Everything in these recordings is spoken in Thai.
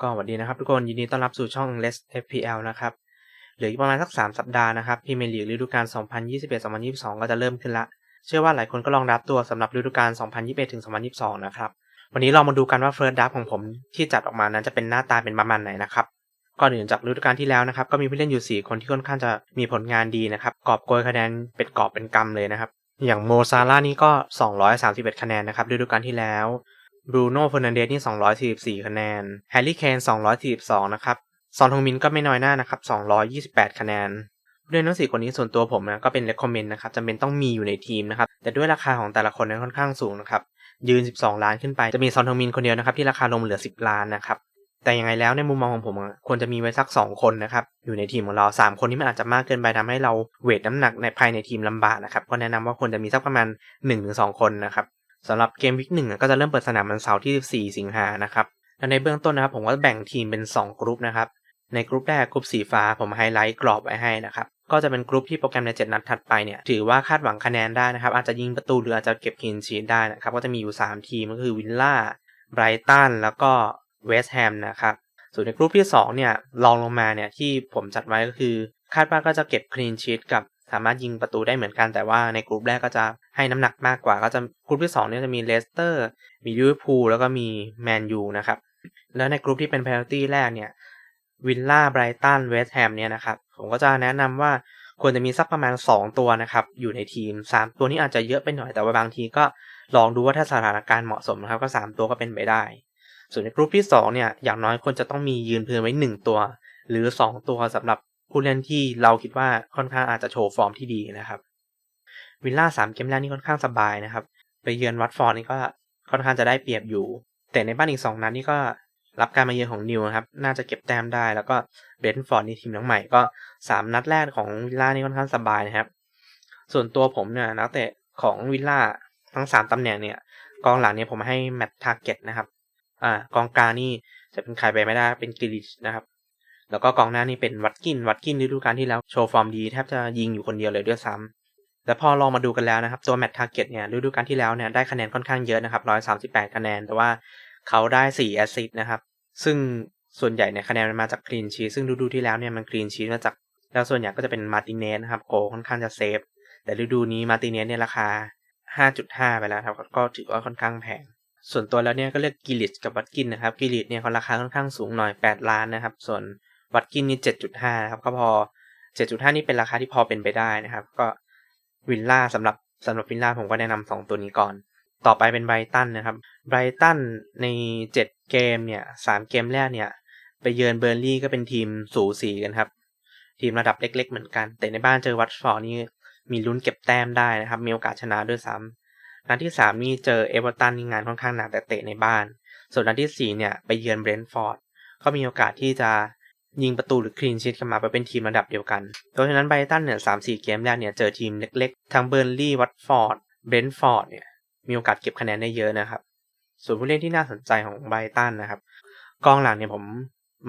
ก็สวัสดีนะครับทุกคนยินดีต้อนรับสู่ช่อง Less FPL นะครับเหลืออีกประมาณสัก 3 สัปดาห์นะครับพรีเมียร์ลีกฤดูกาล 2021-2022 ก็จะเริ่มขึ้นละ เชื่อว่าหลายคนก็ลองรับตัวสำหรับฤดูกาล 2021-2022 นะครับ วันนี้เรามาดูกันว่า First Draft ของผมที่จัดออกมานั้นจะเป็นหน้าตาเป็นประมาณไหนนะครับก่อนอื่นจากฤดูกาลที่แล้วนะครับ ก็มีผู้เล่นอยู่ 4 คนที่ค่อนข้างจะมีผลงานดีนะครับกอบโกยคะแนนเป็นกอบเป็นกำเลยนะครับอย่างโมซาร่านี่ก็ 231 คะแนนนะครับฤดูกาลที่แล้ว บรูโน่เฟอร์นันเดสนี่ 244 คะแนน แฮร์รี่เคน 242 นะครับ ซอนทงมินก็ไม่น้อยหน้านะครับ 228 คะแนนผู้เล่นทั้งสี่คนนี้ส่วนตัวผมนะก็เป็นเลคคอมเมนต์นะครับจำเป็นต้องมีอยู่ในทีมนะครับ แต่ด้วยราคาของแต่ละคนนั้นค่อนข้างสูงนะครับ ยืน 12 ล้านขึ้นไป จะมีซอนทงมินคนเดียวนะครับที่ราคาลงเหลือ 10 ล้านนะครับ แต่ยังไงแล้วในมุมมองของผมควรจะมีไว้สัก 2 คนนะครับ อยู่ในทีมของเรา 3 คนนี้มันอาจจะมากเกินไปทำให้เราเวทน้ำหนักในภายในทีมลำบากนะครับ ก็แนะนำว่าควรจะมีสักประมาณ1-2 คนนะครับ สำหรับเกมวิกหนึ่งก็จะเริ่มเปิดสนามวันเสาร์ที่ 14 สิงหานะครับและในเบื้องต้นนะครับผมก็แบ่งทีมเป็น 2 กรุ๊ปนะครับ ในกรุ๊ปแรกกรุ๊ปสีฟ้าผมไฮไลท์กรอบไว้ให้นะครับ ก็จะเป็นกรุ๊ปที่โปรแกรมใน 7 นัดถัดไปเนี่ย ถือว่าคาดหวังคะแนนได้นะครับ อาจจะยิงประตูหรืออาจจะเก็บคลีนชีทได้นะครับ ก็จะมีอยู่ 3 ทีมก็คือวิลล่า ไบรตัน แล้วก็เวสต์แฮมนะครับส่วนในกรุ๊ปที่ 2 เนี่ยรองลงมาเนี่ยที่ผมจัดไว้ก็คือ คาดว่าก็จะเก็บคลีนชีทกับสามารถยิงประตูได้เหมือนกันแต่ว่าในกลุ่มแรกก็จะ ให้น้ำหนักมากกว่าก็จะกลุ่มที่2เนี่ยจะมีเลสเตอร์มีลิเวอร์พูลแล้วก็มีแมนยูนะครับ แล้วในกลุ่มที่เป็นพนัลตี้แรกเนี่ยวิลล่าไบรตันเวสต์แฮมเนี่ยนะครับ ผมก็จะแนะนำว่าควรจะมีสักประมาณ 2 ตัวนะครับ อยู่ในทีม 3 ตัวนี้อาจจะเยอะไปหน่อยแต่ว่าบางทีก็ลองดูว่าถ้าสถานการณ์เหมาะสมนะครับ ก็ 3 ตัวก็เป็นไปได้ ส่วนในกลุ่มที่2เนี่ยอย่างน้อยควรจะต้องมียืนพื้นไว้ 1 ตัว หรือ 2 ตัวสำหรับผู้เล่นที่เราคิดว่าค่อนข้างอาจจะโชว์ฟอร์มที่ดีนะครับ วิลล่าสามเกมแรกนี่ค่อนข้างสบายนะครับ ไปเยือนวัตฟอร์ดนี่ก็ค่อนข้างจะได้เปรียบอยู่ แต่ในบ้านอีกสองนัดนี่ก็รับการมาเยือนของนิวครับ น่าจะเก็บแต้มได้ แล้วก็เบนฟอร์ดนี่ทีมน้องใหม่ก็สามนัดแรกของวิลล่านี่ค่อนข้างสบายนะครับ ส่วนตัวผมเนี่ยนักเตะของวิลล่าทั้งสามตำแหน่งเนี่ย กองหลังเนี่ยผมให้แมตต์ทาร์เก็ตนะครับ อ่ากองกลางนี่จะเป็นใครไปไม่ได้เป็นกิลิชนะครับ แล้วก็กองหน้านี่เป็นวัตกิน วัตกินฤดูกาลที่แล้วโชว์ฟอร์มดีแทบจะยิงอยู่คนเดียวเลยด้วยซ้ำ แต่พอลองมาดูกันแล้วนะครับ ตัวแมตต์ทาร์เก็ตเนี่ยฤดูกาลที่แล้วเนี่ยได้คะแนนค่อนข้างเยอะนะครับ 138 คะแนน แต่ว่าเขาได้4แอสซิสต์นะครับ ซึ่งส่วนใหญ่เนี่ยคะแนนมันมาจากคลีนชีซึ่งฤดูที่แล้วเนี่ยมันคลีนชีมาจากแล้วส่วนใหญ่ก็จะเป็นมาติเนสนะครับโกค่อนข้างจะเซฟ แต่ฤดูนี้มาติเนสเนี่ยราคา 5.5 ไปแล้วครับ ก็ถือว่าค่อนข้างแพง ส่วนตัวแล้วเนี่ยก็เลือกกิลิชกับวัตกินนะครับ กิลิชเนี่ยเขาราคาค่อนข้างสูงหน่อย 8 ล้านนะครับ ส่วนวัตกินนี่เจ็ดจุดห้านะครับ ก็พอเจ็ดจุดห้านี่เป็นราคาที่พอเป็นไปได้นะครับ ก็ วิลล่าสำหรับสำหรับวิลล่าผมก็แนะนำสองตัวนี้ก่อน ต่อไปเป็นไบรตันนะครับไบรตันในเจ็ดเกมเนี่ยสามเกมแรกเนี่ย ไปเยือนเบอร์ลี่ก็เป็นทีมสูสีกันครับ ทีมระดับเล็ก ๆ เหมือนกัน แต่ในบ้านเจอวัตฟอร์นี่มีลุ้นเก็บแต้มได้นะครับ มีโอกาสชนะด้วยซ้ำนัดที่สามนี่เจอเอเวอร์ตันงานค่อนข้างหนักแต่เตะในบ้าน ส่วนนัดที่สี่เนี่ยไปเยือนเบรนท์ฟอร์ดก็มีโอกาสที่จะ ยิงประตูหรือคลีนชีตกันมาไปเป็นทีมระดับเดียวกัน เพราะฉะนั้นไบตันเนี่ยสามสี่เกมแรกเนี่ยเจอทีมเล็กๆ ทั้งเบอร์ลี่วัตฟอร์ด เบรนท์ฟอร์ดเนี่ยมีโอกาสเก็บคะแนนได้เยอะนะครับ ส่วนผู้เล่นที่น่าสนใจของไบตันนะครับ กองหลังเนี่ยผม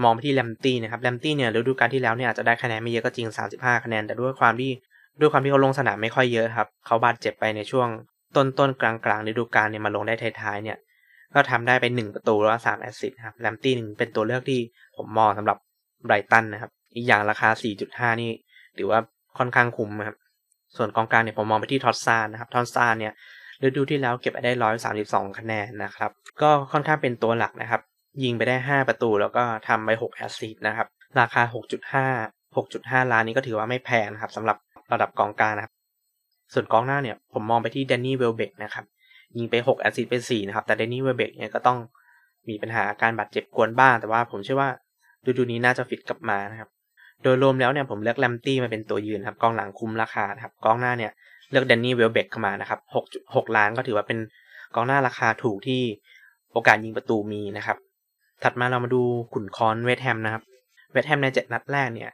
มองไปที่แลมตี้นะครับ แลมตี้เนี่ยฤดูกาลที่แล้วเนี่ยอาจจะได้คะแนนไม่เยอะก็จริง 35 คะแนน แต่ด้วยความที่ด้วยความที่เขาลงสนามไม่ค่อยเยอะครับ เขาบาดเจ็บไปในช่วงต้นต้นกลางกลางฤดูกาลเนี่ยมาลงได้ท้ายๆเนี่ย ก็ทำได้ไป 1 ประตูแล้วสามแอสซิสต์ครับ แลมตี้หนึ่งเป็นตัวเลือกที่ผมมองสำหรับ ไบรตันนะครับ อีกอย่างราคา 4.5 นี่ถือว่าค่อนข้างคุ้มครับ ส่วนกองกลางเนี่ยผมมองไปที่ทอสซานนะครับ ทอสซานเนี่ยฤดูที่แล้วเก็บไปได้ 132 คะแนนนะครับ ก็ค่อนข้างเป็นตัวหลักนะครับ ยิงไปได้ 5 ประตูแล้วก็ทำไป 6 แอสซิสต์นะครับ ราคา 6.5 6.5 ล้านนี้ก็ถือว่าไม่แพงนะครับสำหรับระดับกองกลางนะครับ ส่วนกองหน้าเนี่ยผมมองไปที่แดนนี่เวลเบกนะครับยิงไป 6 แอสซิสต์ไป4นะครับ แต่แดนนี่เวลเบกเนี่ยก็ต้องมีปัญหาการบาดเจ็บกวนบ้างแต่ว่าผมเชื่อว่า ฤดูนี้น่าจะฟิตกลับมานะครับ โดยรวมแล้วเนี่ยผมเลือกแลมตี้มาเป็นตัวยืนครับกองหลังคุ้มราคาครับกองหน้าเนี่ยเลือกแดนนี่เวลเบกเข้ามานะครับ6.6ล้านก็ถือว่าเป็นกองหน้าราคาถูกที่โอกาสยิงประตูมีนะครับ ถัดมาเรามาดูขุนคอนเวสแฮมนะครับเวสแฮมในเจ็ดนัดแรกเนี่ย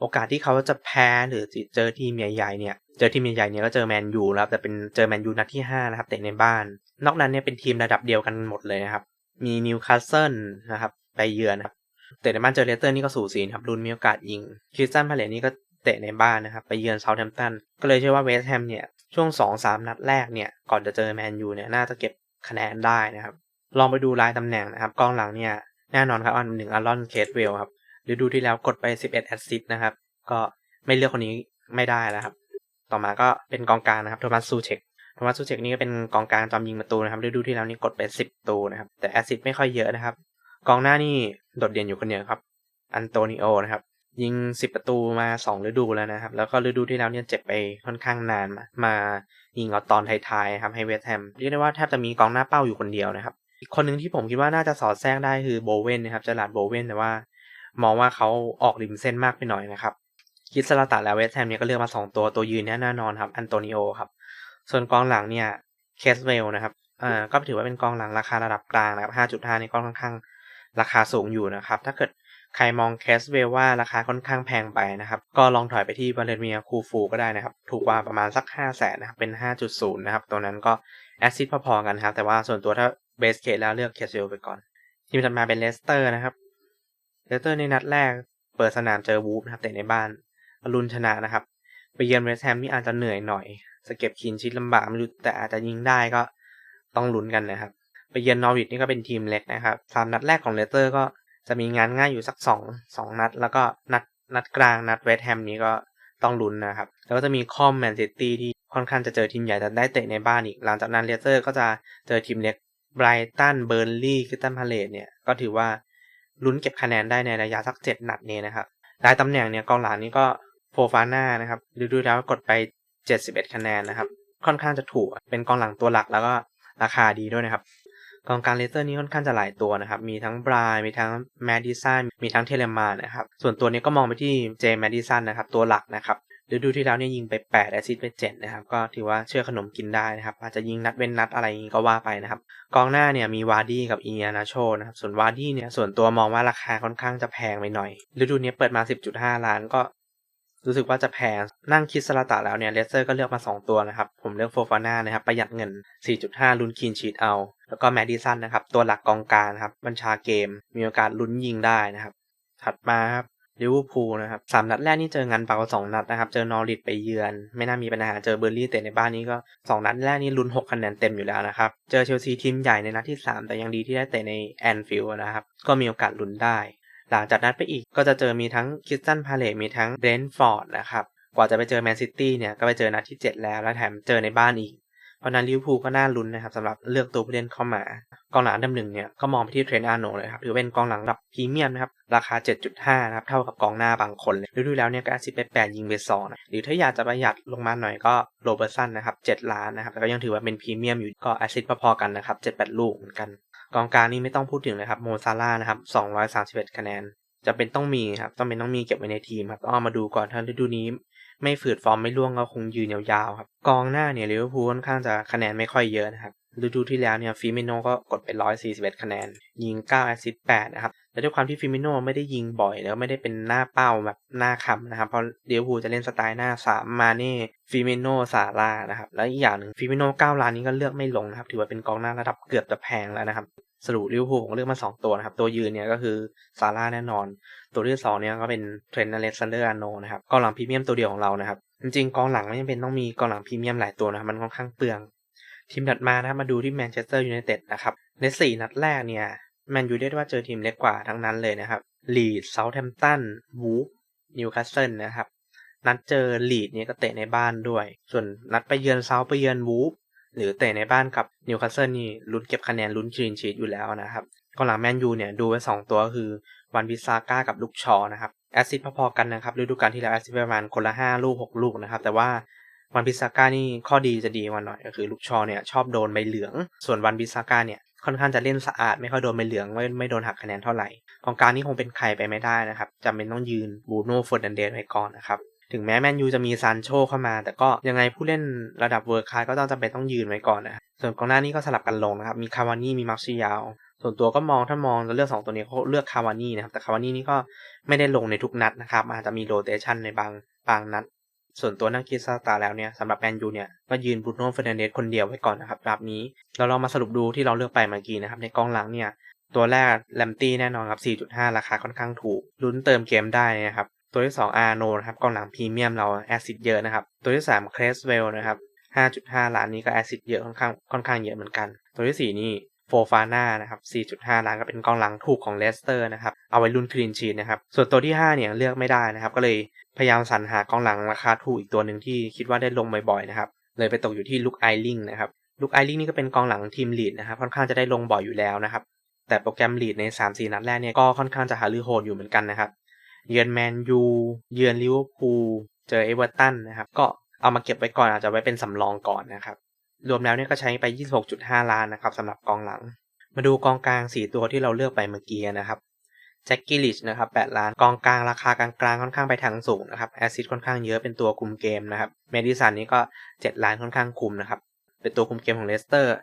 โอกาสที่เขาจะแพ้หรือเจอทีมใหญ่ๆเนี่ยเจอทีมใหญ่ๆเนี่ยก็เจอแมนยูแล้วแต่เป็นเจอแมนยูนัดที่5นะครับเตะในบ้าน นอกนั้นเนี่ยเป็นทีมระดับเดียวกันหมดเลยนะครับ มีนิวคาสเซิลนะครับไปเยือนครับ เตะในบ้านเจอเลสเตอร์นี่ก็สูสีครับรุนมีโอกาสยิงคริสตันพาเลตนี่ก็เตะในบ้านนะครับ ไปเยือนเซาท์แฮมป์ตันก็เลยเชื่อว่าเวสต์แฮมเนี่ย ช่วง 2-3 นัดแรกเนี่ย ก่อนจะเจอแมนยูเนี่ย น่าจะเก็บคะแนนได้นะครับ ลองไปดูรายตำแหน่งนะครับกองหลังเนี่ย แน่นอนครับอันหนึ่งอารอนเคสเวลครับฤดูที่แล้วกดไป 11 แอสซิสต์นะครับ ก็ไม่เลือกคนนี้ไม่ได้แล้วครับ ต่อมาก็เป็นกองกลางนะครับโทมัสซูเชกโทมัสซูเชกนี่ก็เป็นกองกลางจอมยิงประตูนะครับฤดูที่แล้วนี่กดไป 10 ตูนะครับแต่แอสซิสต์ไม่ค่อยเยอะนะครับ กองหน้านี่โดดเด่นอยู่คนเดียวครับ อันโตนิโอนะครับ ยิง 10 ประตูมา 2 ฤดูแล้วนะครับ แล้วก็ฤดูที่แล้วเนี่ยเจ็บไปค่อนข้างนานมามายิงเอาตอนท้ายๆครับให้เวสต์แฮมเรียกได้ว่าแทบจะมีกองหน้าเป้าอยู่คนเดียวนะครับ อีกคนหนึ่งที่ผมคิดว่าน่าจะสอดแทรกได้คือโบเวนนะครับเจอราร์ดโบเวนแต่ว่า มองว่าเขาออกริมเส้นมากไปหน่อยนะครับคิดสลาตาแล้วเวสต์แฮมเนี่ยก็เลือกมา 2 ตัวตัวยืนเนี่ยแน่นอนครับอันโตนิโอครับส่วนกองหลังเนี่ยเคสเวลนะครับอ่าก็ถือว่าเป็นกองหลังราคาระดับกลางนะครับ 5.5 นี่ก็ค่อนข้าง ราคาสูงอยู่นะครับ ถ้าเกิดใครมองแคสเวลว่าราคาค่อนข้างแพงไปนะครับ ก็ลองถอยไปที่บาเลเมียคูฟูก็ได้นะครับ ถูกกว่าประมาณสัก 5 0 0แสนนะครับ เป็น 5.0 นะครับ ตัวนั้นก็แอซิดพอๆกันครับ แต่ว่าส่วนตัวถ้าเบสเคสแล้วเลือกแคสเวลไปก่อน ทีมถัดมาเป็นเลสเตอร์นะครับ เลสเตอร์ในนัดแรกเปิดสนามเจอวูฟนะครับแต่ในบ้านรุนชนะนะครับ ไปเยือนเวสแฮมนี่อาจจะเหนื่อยหน่อยสเก็บคินชิดลำบากไม่รู้แต่อาจจะยิงได้ก็ต้องลุ้นกันนะครับ ไปเยือนนอร์วิทนี่ก็เป็นทีมเล็กนะครับสามนัดแรกของเลสเตอร์ก็จะมีงานง่ายอยู่สักสองสองนัด แล้วก็นัดนัดกลางนัดเวสต์แฮมนี้ก็ต้องลุ้นนะครับ แล้วก็จะมีคอมแมนซิตี้ที่ค่อนข้างจะเจอทีมใหญ่แต่ได้เตะในบ้านอีก หลังจากนั้นเลสเตอร์ก็จะเจอทีมเล็กไบรตันเบอร์ลี่คริสตันพาเลตเนี่ยก็ถือว่าลุ้นเก็บคะแนนได้ในระยะสักเจ็ดนัดนี้นะครับรายตำแหน่งเนี่ยกองหลังนี้ก็โฟฟาน่านะครับดูดูแล้วกดไป 71 คะแนนนะครับ ค่อนข้างจะถูกเป็นกองหลังตัวหลักแล้วก็ราคาดีด้วยนะครับ กองกางเลสเตอร์นี้ค่อนข้างจะหลายตัวนะครับ มีทั้งบรายมีทั้งแมดดิสันมีทั้งเทเลมานนะครับ ส่วนตัวนี้ก็มองไปที่เจมแมดดิสันนะครับ ตัวหลักนะครับฤดูที่แล้วเนี่ยยิงไป 8 แอซิสไป 7 นะครับ ก็ถือว่าเชื่อขนมกินได้นะครับ อาจจะยิงนัดเว้นนัดอะไรก็ว่าไปนะครับ กองหน้าเนี่ยมีวาร์ดี้กับอีอานาโชนะครับ ส่วนวาร์ดี้เนี่ยส่วนตัวมองว่าราคาค่อนข้างจะแพงไปหน่อย ฤดูนี้เปิดมา 10.5 ล้านก็ รู้สึกว่าจะแพง นั่งคิดสลาตาแล้วเนี่ยเลสเตอร์ก็เลือกมา 2 ตัวนะครับ ผมเลือกโฟฟาน่านะครับ ประหยัดเงิน 4.5ลุนคีนชีตเอา แล้วก็แมดดิสันนะครับ ตัวหลักกองกลางครับ บัญชาเกม มีโอกาสลุ้นยิงได้นะครับ ถัดมาครับลิเวอร์พูลนะครับสามนัดแรกนี่เจองานเปล่าสองนัดนะครับ เจอนอริทไปเยือน ไม่น่ามีปัญหาเจอเบอร์ลี่เตะในบ้านนี้ก็สองนัดแรกนี่ลุ้นหกคะแนนเต็มอยู่แล้วนะครับ เจอเชลซีทีมใหญ่ในนัดที่สามแต่ยังดีที่ได้เตะในแอนฟิลด์นะครับ ก็มีโอกาสลุ้นได้ หลังจากนั้นไปอีกก็จะเจอมีทั้งคิสตันพาเลตมีทั้งเบรนท์ฟอร์ดนะครับกว่าจะไปเจอแมนซิตี้เนี่ยก็ไปเจอนัดที่ 7 แล้ว และแถมเจอในบ้านอีก ราะนั้นลิเวอร์พูลก็น่าลุ้นนะครับสำหรับเลือกตัวผู้เล่นเข้ามากองหลังอันดับหนึ่งเนี่ยก็มองไปที่เทรนต์อาร์โนเลยครับถือเป็นกองหลังระดับพรีเมียมนะครับราคา 7.5นะครับเท่ากับกองหน้าบางคนเลยดูแล้วเนี่ยก็แอซิสไป8ยิงไป2นะหรือถ้าอยากจะประหยัดลงมาหน่อยก็โรเบอร์สันนะครับ7ล้านนะครับแต่ก็ยังถือว่าเป็นพรีเมียมอยู่ก็แอซิสพอๆกันนะครับ7-8ลูกเหมือนกัน กองกลางนี่ไม่ต้องพูดถึงเลยครับโมซาร่านะครับ231คะแนนจะเป็นต้องมีครับต้องเป็นต้องมีเก็บไว้ในทีมครับก็เอามาดูก่อนถ้าฤดูนี้ ไม่ฝืดฟอร์มไม่ร่วงก็คงยืนยาวๆครับ กองหน้าเนี่ยลิเวอร์พูลค่อนข้างจะคะแนนไม่ค่อยเยอะนะครับฤดูที่แล้วเนี่ยฟิมิโนก็กดไป 141 คะแนน ยิง 9 แอสซิสต์ 8 นะครับ และด้วยความที่ฟิมิโนไม่ได้ยิงบ่อย แล้วไม่ได้เป็นหน้าเป้าแบบหน้าคำนะครับ เพราะลิเวอร์พูจะเล่นสไตล์หน้า 3 มาเน่ฟิมิโนซาร่านะครับ แล้วอีกอย่างหนึ่งฟิมิโน9ล้านนี้ก็เลือกไม่ลงนะครับ ถือว่าเป็นกองหน้าระดับเกือบจะแพงแล้วนะครับ สรุปลิเวอร์พูลผมเลือกมา2ตัวนะครับ ตัวยืนเนี่ยก็คือซาร่าแน่นอน ตัวที่2เนี่ยก็เป็นเทรนต์อเล็กซานเดอร์อาโนนะครับกองหลังพรีเมียมตัวเดียวของเรานะครับ จริงๆกองหลังไม่จำเป็นต้องมีกองหลังพรีเมียมหลายตัวนะครับมันค่อนข้างเปลือง ทีมถัดมานะครับมาดูที่แมนเชสเตอร์ยูไนเต็ดนะครับใน4นัดแรกเนี่ยแมนยูเรียกว่าเจอทีมเล็กกว่าทั้งนั้นเลยนะครับลีดเซาท์แฮมป์ตันวูฟนิวคาสเซิลนะครับนัดเจอลีดเนี่ยก็เตะในบ้านด้วย ส่วนนัดไปเยือนเซาท์ไปเยือนวูฟ หรือเตะในบ้านกับนิวคาสเซิลนี่ลุ้นเก็บคะแนนลุ้นคลีนชีตอยู่แล้วนะครับกองหลังแมนยูเนี่ยดูไว้ 2 ตัวคือวันวิซาก้ากับลูกชอนะครับแอซิดพอๆกันนะครับฤดูกาลที่แล้วแอซิดประมาณคนละ 5 ลูก 6 ลูกนะครับแต่ว่าวันพิซาก้านี่ข้อดีจะดีกว่าหน่อยก็คือลูกชอเนี่ยชอบโดนใบเหลือง ส่วนวันพิซาก้าเนี่ยค่อนข้างจะเล่นสะอาดไม่ค่อยโดนใบเหลืองไม่ไม่โดนหักคะแนนเท่าไหร่กองกลางนี่คงเป็นใครไปไม่ได้นะครับจำเป็นต้องยืนบูโน่ฟอร์นันเดสไว้ก่อนนะครับ ถึงแม้แมนยูจะมีซานโชเข้ามา แต่ก็ยังไงผู้เล่นระดับเวิร์คคลาสก็ต้องจำเป็นต้องยืนไว้ก่อนนะส่วนกองหน้านี่ก็สลับกันลงนะครับมีคาวานี่มีมาร์ซิยาวส่วนตัวก็มองถ้ามองจะเลือก2ตัวนี้เขาเลือกคาวานี่นะครับแต่คาวานี่นี่ก็ไม่ได้ลงในทุกนัดนะครับอาจจะมีโรเตชันในบางบางนัดส่วนตัวนักกีฬาตาแล้วเนี่ยสำหรับแมนยูเนี่ยก็ยืนบรูโน่เฟรนเดสคนเดียวไว้ก่อนนะครับแบบนี้เราลองมาสรุปดูที่เราเลือกไปเมื่อกี้นะครับในกองหลังเนี่ยตัวแรกแลมตี้แน่นอนครับ 4.5 ราคาค่อนข้างถูกลุ้นเติมเกมได้นะครับ ตัวที่2อาร์โนนะครับกองหลังพรีเมียมเราแอซิดเยอะนะครับ ตัวที่3เครสเวลนะครับ 5.5 ล้านนี้ก็แอซิดเยอะค่อนข้างค่อนข้างเยอะเหมือนกัน ตัวที่4นี่โฟฟาน่านะครับ 4.5 ล้านก็เป็นกองหลังถูกของเลสเตอร์นะครับ เอาไว้รุ่นคลีนชีนนะครับ ส่วนตัวที่ 5 เนี่ยเลือกไม่ได้นะครับ ก็เลยพยายามสรรหากองหลังราคาถูกอีกตัวหนึ่งที่คิดว่าได้ลงบ่อยๆนะครับ เลยไปตกอยู่ที่ลุกไอลิงนะครับ ลุกไอลิงนี่ก็เป็นกองหลังทีมลีดนะครับ ค่อนข้างจะได้ลงบ่อยอยู่แล้วนะครับ แต่โปรแกรมลีดใน 3-4 นัดแรกเนี่ยก็ค่อนข้างจะหาลือโหดอยู่เหมือนกันนะครับ เยือนแมนยูเยือนลิเวอร์พูลเจอเอเวอร์ตันนะครับ ก็เอามาเก็บไว้ก่อนอาจจะไว้เป็นสำรองก่อนนะครับ รวมแล้วเนี่ยก็ใช้ไป 26.5 ล้านนะครับสำหรับกองหลัง มาดูกองกลาง 4 ตัวที่เราเลือกไปเมื่อกี้นะครับแจ็คกิลิชนะครับ8ล้านกองกลางราคากลางๆค่อนข้างไปทางสูงนะครับแอซิดค่อนข้างเยอะเป็นตัวคุมเกมนะครับเมดิสันนี่ก็ 7 ล้านค่อนข้างคุมนะครับเป็นตัวคุมเกมของเลสเตอร์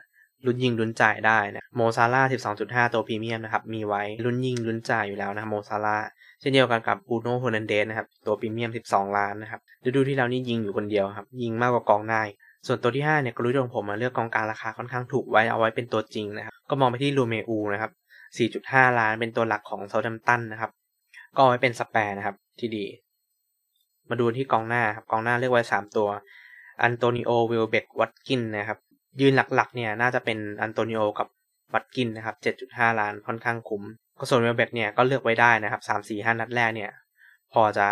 ลุ้นยิงลุ้นจ่ายได้นะโมซาร่า12.5 ตัวพรีเมียมนะครับมีไว้ลุ้นยิงลุ้นจ่ายอยู่แล้วนะครับโมซาร่าเช่นเดียวกันกับบูโน่โฮนันเดสนะครับตัวพรีเมียม 12 ล้านนะครับฤดูที่แล้วนี่ยิงอยู่คนเดียวครับยิงมากกว่ากองหน้าส่วนตัวที่5เนี่ยกรุยของผมมาเลือกกองกลางราคาค่อนข้างถูกไว้เอาไว้เป็นตัวจริงนะครับก็มองไปที่ลูเมอูนะครับ4.5 ล้านเป็นตัวหลักของเซาท์แฮมป์ตันนะครับก็เอาไว้เป็นสแปร์นะครับที่ดี มาดูที่กองหน้าครับกองหน้าเลือกไว้ 3 ตัว อันโตนิโอวิลเบกวัตกินนะครับ ยืนหลักๆ เนี่ยน่าจะเป็นอันโตนิโอกับวัตกินนะครับ 7.5 ล้านค่อนข้างคุ้มก็ส่วนวิลเบกเนี่ยก็เลือกไว้ได้นะครับ 3 4 5 นัดแรกเนี่ย พอจะ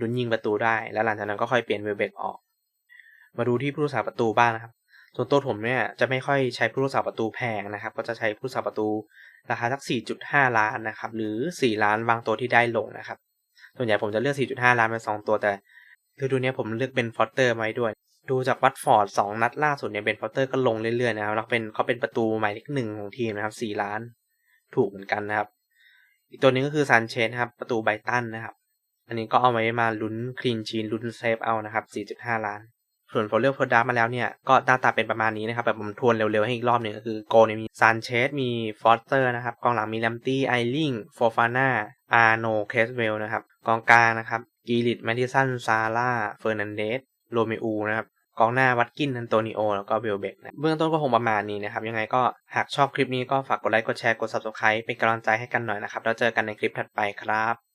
ลุ้นยิงประตูได้ แล้วหลังจากนั้นก็ค่อยเปลี่ยนเวลเบกออก มาดูที่ผู้รักษาประตูบ้างนะครับ ส่วนตัวผมเนี่ยจะไม่ค่อยใช้ผู้รักษาประตูแพงนะครับ ก็จะใช้ผู้รักษาประตูราคาสัก 4.5 ล้านนะครับ หรือ 4 ล้านบางตัวที่ได้ลงนะครับ ส่วนใหญ่ผมจะเลือก 4.5 ล้านเป็น2ตัวแต่ฤดูนี้ผมเลือกเบนฟอสเตอร์ไว้ด้วย ดูจากวัตฟอร์ด2นัดล่าสุดเนี่ยเบนฟอสเตอร์ก็ลงเรื่อยๆนะครับแล้วเป็นเขาเป็นประตูหมายเลขหนึ่งของทีมนะครับ4ล้านถูกเหมือนกันนะครับ อีกตัวนึงก็คือซันเชนครับประตูไบตันนะครับ อันนี้ก็เอาไว้มาลุ้นคลีนชีนลุ้นเซฟเอานะครับ4.5ล้าน ส่วนพอเลือกโพดัมาแล้วเนี่ยก็หน้าตาเป็นประมาณนี้นะครับแบบผมทวนเร็วๆให้อีกรอบหนึ่งก็คือโกเนี่ยมีซานเชสมีฟอสเตอร์นะครับกองหลังมีแลมตี้ไอลิงโฟฟาน่าอาร์โนเคสเวลนะครับกองกลางนะครับกีริตแมดิสันซาร่าเฟอร์นันเดสโรเมอูนะครับ กองหน้าวัตกินอันโตนิโอแล้วก็เบลเบกนะเบื้องต้นก็คงประมาณนี้นะครับ ยังไงก็หากชอบคลิปนี้ก็ฝากกดไลค์กดแชร์กด subscribe เป็นกำลังใจให้กันหน่อยนะครับ แล้วเจอกันในคลิปถัดไปครับ